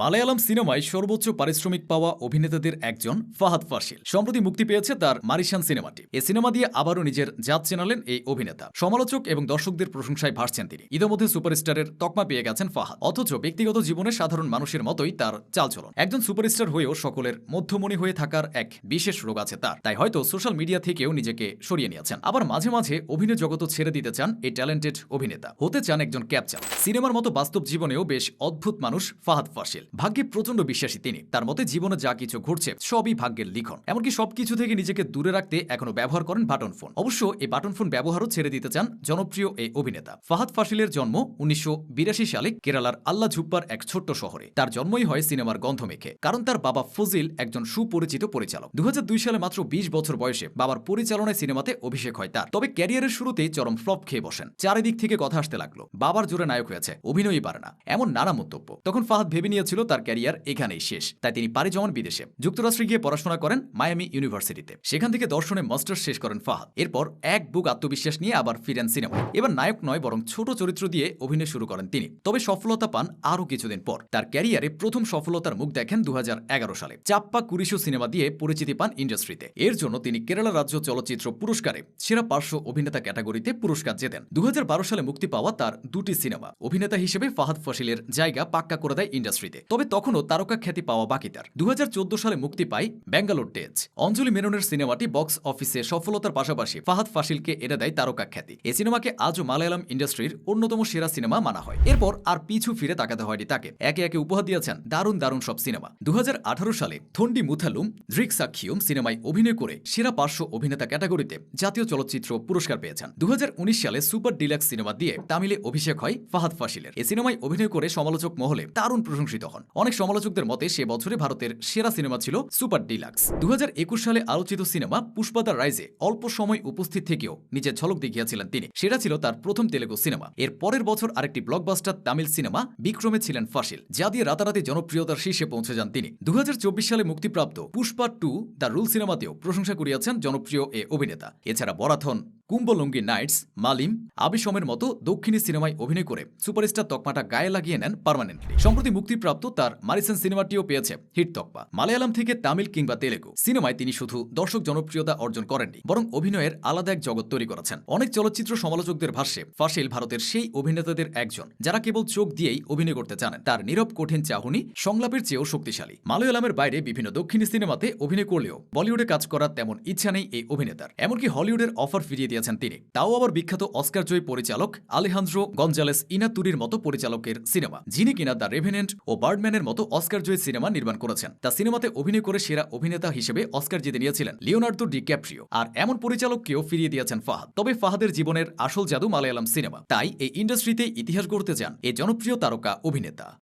মালায়ালাম সিনেমায় সর্বোচ্চ পারিশ্রমিক পাওয়া অভিনেতাদের একজন ফাহাদ ফাসিল সম্প্রতি মুক্তি পেয়েছে তার মারিশান সিনেমাটি। এ সিনেমা দিয়ে আবারও নিজের জাত চেনালেন এই অভিনেতা। সমালোচক এবং দর্শকদের প্রশংসায় ভাসছেন তিনি। ইতিমধ্যে সুপারস্টারের তকমা পেয়ে গেছেন ফাহাদ। অথচ ব্যক্তিগত জীবনে সাধারণ মানুষের মতোই তার চালচলন। একজন সুপারস্টার হয়েও সকলের মধ্যমণি হয়ে থাকার এক বিশেষ রোগ আছে তার। তাই হয়তো সোশ্যাল মিডিয়া থেকেও নিজেকে সরিয়ে নিয়েছেন। আবার মাঝে মাঝে অভিনয় জগৎ ছেড়ে দিতে চান এই ট্যালেন্টেড অভিনেতা। হতে চান একজন ক্যাপচার। সিনেমার মতো বাস্তব জীবনেও বেশ অদ্ভুত মানুষ ফাহাদ ফাসিল ভাগ্যে প্রচণ্ড বিশ্বাসী তিনি। তার মতে জীবনে যা কিছু ঘটছে, সবই ভাগ্যের লিখন। এমনকি সবকিছু থেকে নিজেকে দূরে রাখতে এখনও ব্যবহার করেন বাটন ফোন। অবশ্য এই বাটন ফোন ব্যবহারও ছেড়ে দিতে চান জনপ্রিয় এই অভিনেতা। ফাহাদ ফাসিলের জন্ম উনিশশো বিরাশি সালে কেরালার আল্লা ঝুপ্পার এক ছোট্ট শহরে। তার জন্মই হয় সিনেমার গন্ধ মেখে কারণ তার বাবা ফজিল একজন সুপরিচিত পরিচালক। দু হাজার দুই সালে মাত্র ২০ বছর বয়সে বাবার পরিচালনায় সিনেমাতে অভিষেক হয় তার। তবে ক্যারিয়ারের শুরুতেই চরম ফ্লপ খেয়ে বসেন। চারিদিক থেকে কথা আসতে লাগল। বাবার জোরে নায়ক হয়েছে, অভিনয়ই পারে না। এমন নানা মন্তব্য। তখন ফাহাদ ভেবে নিয়েছিল তার ক্যারিয়ার এখানেই শেষ। তাই তিনি পাড়ি জমান বিদেশে। যুক্তরাষ্ট্রে গিয়ে পড়াশোনা করেন মায়ামি ইউনিভার্সিটিতে। সেখান থেকে দর্শনে মাস্টার্স শেষ করেন ফাহাদ। এরপর এক বুক আত্মবিশ্বাস নিয়ে আবার ফিরেন সিনেমায়। এবার নায়ক নয়, বরং ছোট চরিত্র দিয়ে অভিনয় শুরু করেন তিনি। তবে সফলতা পান আরও কিছুদিন পর। তার ক্যারিয়ারে প্রথম সফলতার মুখ দেখেন দু হাজার এগারো সালে। চাপ্পা কুরিশো সিনেমা দিয়ে পরিচিতি পান ইন্ডাস্ট্রিতে। এর জন্য তিনি কেরালা রাজ্য চলচ্চিত্র পুরস্কারে সেরা পার্শ্ব অভিনেতা ক্যাটাগরিতে পুরস্কার জেতেন। দু হাজার বারো সালে মুক্তি পাওয়া তার দুটি সিনেমা। অভিনেতা হিসেবে ফাহাদ ফসিলের জায়গা পাক্কা করে দেয় ইন্ডাস্ট্রিতে। তবে তখনও তারকা খ্যাতি পাওয়া বাকি তার দু হাজার চোদ্দ সালে মুক্তি পায় ব্যাঙ্গালোর ডেজ অঞ্জলি মেননের সিনেমাটি বক্স অফিসে সফলতার পাশাপাশি ফাহাদ ফাসিলকে এনে দেয় তারকা খ্যাতি। এই সিনেমাকে আজও মালায়ালাম ইন্ডাস্ট্রির অন্যতম সেরা সিনেমা মানা হয়। এরপর আর পিছু ফিরে তাকাতে হয়নি তাকে। একে একে উপহার দিয়েছেন দারুণ দারুণ সব সিনেমা। দু হাজার আঠারো সালে থন্ডি মুথালুম ড্রিক সাক্ষিয়ম সিনেমায় অভিনয় করে সেরা পার্শ্ব অভিনেতা ক্যাটাগরিতে জাতীয় চলচ্চিত্র পুরস্কার পেয়েছেন। দু হাজার উনিশ সালে সুপার ডিলাক্স সিনেমা দিয়ে তামিলে অভিষেক হয় ফাহাদ ফাসিলের এ সিনেমায় অভিনয় করে সমালোচক মহলে দারুণ প্রশংসিত হন। অনেক সমালোচকদের মতে সে বছরে ভারতের সেরা সিনেমা ছিল সুপার ডিলাক্স। দু হাজার একুশ সালে আলোচিত সিনেমা পুষ্পাদার রাইজে অল্প সময় উপস্থিত থেকেও নিজের ঝলক দেখিয়েছিলেন তিনি। সেটা ছিল তার প্রথম তেলেগু সিনেমা। এর পরের বছর আরেকটি ব্লকবাস্টার তামিল সিনেমা বিক্রমে ছিলেন ফাসিল, যা দিয়ে রাতারাতি জনপ্রিয়তার শীর্ষে পৌঁছে যান তিনি। দু হাজার চব্বিশ সালে মুক্তিপ্রাপ্ত পুষ্পা টু, দ্য রুল সিনেমাতেও প্রশংসা করিয়াছেন জনপ্রিয় এ অভিনেতা। এছাড়া বরাথন কুম্বলঙ্গি নাইটস, মালিম, আবিসমের মতো দক্ষিণী সিনেমায় অভিনয় করে সুপারস্টার তকমাটা গায়ে লাগিয়ে নেন পার্মানেন্টলি। সম্প্রতি মুক্তিপ্রাপ্ত তার মারিসন সিনেমাটিও পেয়েছে হিট তকমা। মালায়ালাম থেকে তামিল কিংবা তেলেগু। সিনেমায় তিনি শুধু দর্শক জনপ্রিয়তা অর্জন করেননি, বরং অভিনয়ের আলাদা এক জগৎ তৈরি করেছেন। অনেক চলচ্চিত্র সমালোচকদের ভাষ্যে, ফাসিল ভারতের সেই অভিনেতাদের একজন, যারা কেবল চোখ দিয়েই অভিনয় করতে জানেন। তার নীরব, কঠিন চাহনি সংলাপের চেয়েও শক্তিশালী। মালয়ালামের বাইরে বিভিন্ন দক্ষিণী সিনেমাতে অভিনয় করলেও বলিউডে কাজ করার তেমন ইচ্ছা নেই এই অভিনেতার। এমনকি হলিউডের অফার ফিরিয়ে দিয়েছেন তিনি। তাও আবার বিখ্যাত অস্কার জয়ী পরিচালক আলেহান্দ্রো গঞ্জালেস ইনাতুরির মতো পরিচালকের সিনেমা, যিনি কিনা দ্য রেভেনেন্ট ও বার্ডম্যানের মতো অস্কার জয়ী সিনেমা নির্মাণ করেছেন। তা সিনেমাতে অভিনয় করে সেরা অভিনেতা হিসেবে অস্কার জিতে নিয়েছিলেন লিওনার্দো ডি ক্যাপ্রিও আর এমন পরিচালককেও ফিরিয়ে দিয়েছেন ফাহাদ। তবে ফাহাদের জীবনের আসল জাদু মালায়ালাম সিনেমা। তাই এই ইন্ডাস্ট্রিতে ইতিহাস গড়তে চান এই জনপ্রিয় তারকা অভিনেতা।